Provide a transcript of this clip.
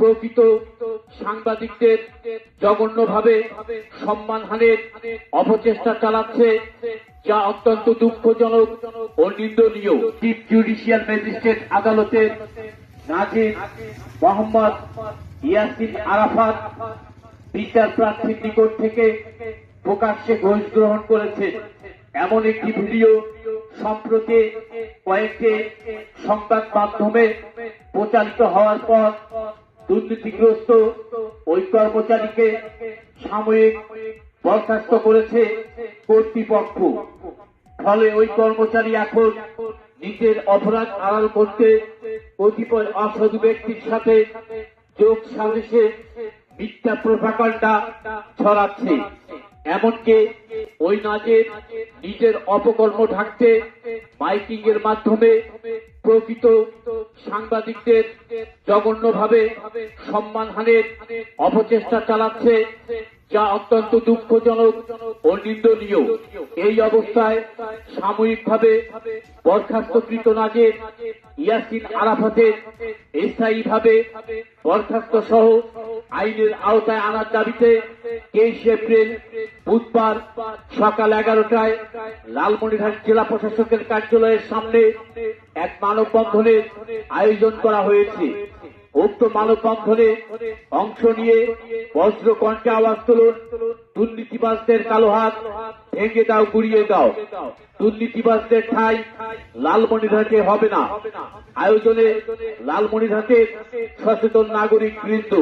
প্রকৃত সাংবাদিকদের জঘন্যভাবে সম্মানহানের অপচেষ্টা চালাচ্ছে, যা অত্যন্ত দুঃখজনক ও নিন্দনীয়। চিফ জুডিশিয়াল ম্যাজিস্ট্রেট আদালতের নাজির মোহাম্মদ ইয়াসিন আরাফাত বিচার প্রার্থীর নিকট থেকে প্রকাশ্যে ঘোষ গ্রহণ করেছে। এমন একটি ভিডিও সম্প্রতি কয়েকটি সংবাদ মাধ্যমে প্রচারিত হওয়ার পর দুর্নীতিগ্রস্ত ওই কর্মচারীকে সাময়িক বরখাস্ত করেছে কর্তৃপক্ষ। ফলে ওই কর্মচারী এখন নিজের অপরাধ আড়াল করতে কতিপয় অসাধু ব্যক্তির সাথে যোগ সাজেশে মিথ্যা প্রভাকাণ্ডা ছড়াচ্ছে। এমনকি ওই নাজের নিজের অপকর্ম ঢাকতে মাইকিং এর মাধ্যমে প্রকৃত সাংবাদিকদের জঘন্যভাবে সম্মানহানের অপচেষ্টা চালাচ্ছে, যা অত্যন্ত দুঃখজনক ও নিন্দনীয়। এই অবস্থায় সাময়িকভাবে বরখাস্তকৃত নাজের ইয়াসিন আরাফাতের স্থায়ীভাবে বরখাস্ত সহ আইনের আওতায় আনার দাবিতে তেইশ এপ্রিল বুধবার সকাল এগারোটায় লালমনিরহাট জেলা প্রশাসকের কার্যালয়ের সামনে এক মানববন্ধনের আয়োজন করা হয়েছে। উক্ত মানববন্ধনে অংশ নিয়ে বজ্র কণ্ঠে আওয়াজ তুলুন। দুর্নীতিবাজদের কালো হাত ভেঙে দাও, গুড়িয়ে দাও। দুর্নীতিবাজদের ঠাই লালমনিরহাটে হবে না। আয়োজনে লালমনিরহাটের সচেতন নাগরিক বৃন্দ